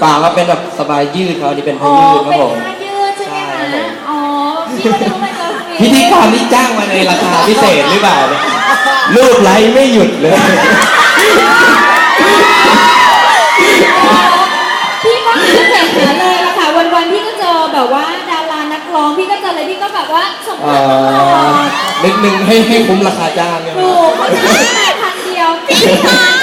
เปล่าครับเป็นแบบสบายยืดเขาอันนี้เป็นผ้าอ๋อยืดครับเป็นผม ผ้ายืดใช่ไหมใช่ครับผคะมอ๋อพี่ก็นึกว่าเป็นกางเกงพิธีกรนี่จ้างมาในราคาพิเศษหรือเปล่าเนี่ยรูปไลฟ์ไม่หยุดเลย พี่ก็คือเสร็จหาเลยละค่ะวันๆพี่ก็เจอแบบว่าดารานักร้องพี่ก็เจออะไรพี่ก็แบบว่าสมเอ่ผัสตลออด นิดนึงให้ให้คุ้มราคาจ้างเนี่ยถูกเขาจะให้พันเดียวพี่เป็นพี่ห้าพัน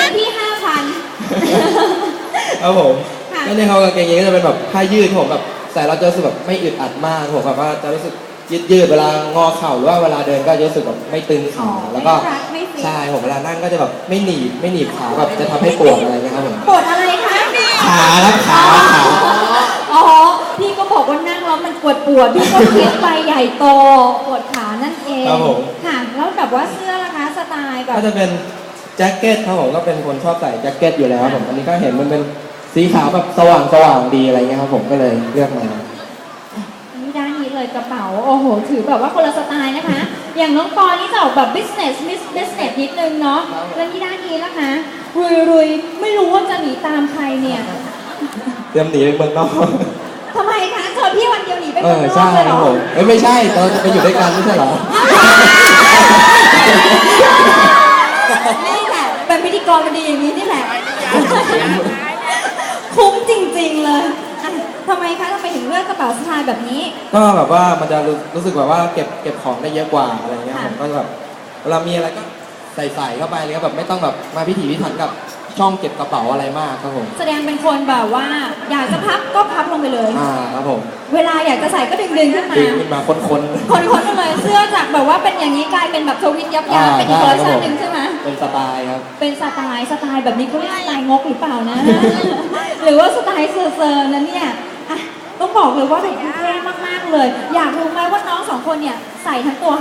ครับผมค่ะก็เนี่ยเขากางเกงยีนก็จะเป็นแบบผ้ายืดที่ผมแบบใส่เราจะรู้สึกแบบไม่อึดอัดมากผมแบบว่าจะรู้สึกยืดยืดๆเวลางอเข่าหรือว่าเวลาเดินก็จะรู้สึกแบบไม่ตึงอ๋อขาแล้วก็ไม่รัดไม่ฟิต ใช่ผมเวลานั่งก็จะแบบไม่หนีบไม่หนีบขาแบบจะทำให้ปวดอะไรนะครับผมปวดอะไรคะขาครับขาขา อ๋อ พี่ก็บอกว่านั่งแล้วมันปวดปวดๆพี่ก็คิดไปใหญ่โตปวดขานั่นเองครับผม ค่ะ แล้วแบบว่าเสื้อล่ะคะสไตล์แบบ ก็จะเป็นแจ็คเก็ตครับผมก็เป็นคนชอบใส่แจ็คเก็ตอยู่แล้วครับผมอันนี้ก็เห็นมันเป็น สีขาวแบบสว่างสว่างๆดีอะไรเงี้ยครับผมก็เลยเลือกมานี่ด้านนี้เลยกระเป๋า โอ้โห ถือแบบว่าคนละสไตล์นะคะ อย่างน้องปอนี่จะออกแบบ business miss business นิดนึงเนาะ แล้วที่ด้านนี้ล่ะคะรุยรุยๆไม่รู้ว่าจะหนีตามใครเนี่ยเตรียมหนีไปเมืองนอกทำไมคะเจอพี่วันเดียวหนีไปเอเมืองอนอใช่กเลยคเหรรับอผมเอ้ยไม่ใช่เราจะไปอยู่ด้วยกันไม่ใช่เหรอนี่แหละเป็นพิธีกรมันดีอย่างนี้นี่แหละ คุ้มจริง ๆ เลยอะทำไมคะทำไมถึงเลือกกระเป๋าสะพายแบบนี้ ก็แบบว่ามันจะรู้รู้สึกแบบว่าเก็บเก็บของได้เยอะกว่าอะไรเงี้ยค่ะ ผมก็แบบเวลามีอะไรก็ใส่ใส่เข้าไปเลยครับแบบไม่ต้องแบบมาพิถีพิถันกับช่องเก็บกระเป๋าอะไรมากครับผมแสดงเป็นคนแบบว่า อยากจะพับก็พับลงไปเลย อ่าครับผมเวลาอยากจะใส่ก็ดึงดึงๆขึ้นมา ดึงขึ้นมาค้นคนๆกันเลยเสื้อจากแบบว่าเป็นอย่างนี้กลายเป็นแบบทวิตยับยับอ่าเป็นอีกเวอร์ชันใช่ครับผมหนึ่งใช่ไหมๆเป็นสไตล์ครับ เป็นสไตล์สไตล์แบบนี้เขาเรียกสไตล์งกหรือเปล่านะ หรือว่าสไตล์เซอร์เซอร์นะเนี่ยอะต้องบอกเลยว่าดูเท่มากๆเลย อยากรู้ไหมว่าน้องสองคนเนี่ยใส่ทั้งตัว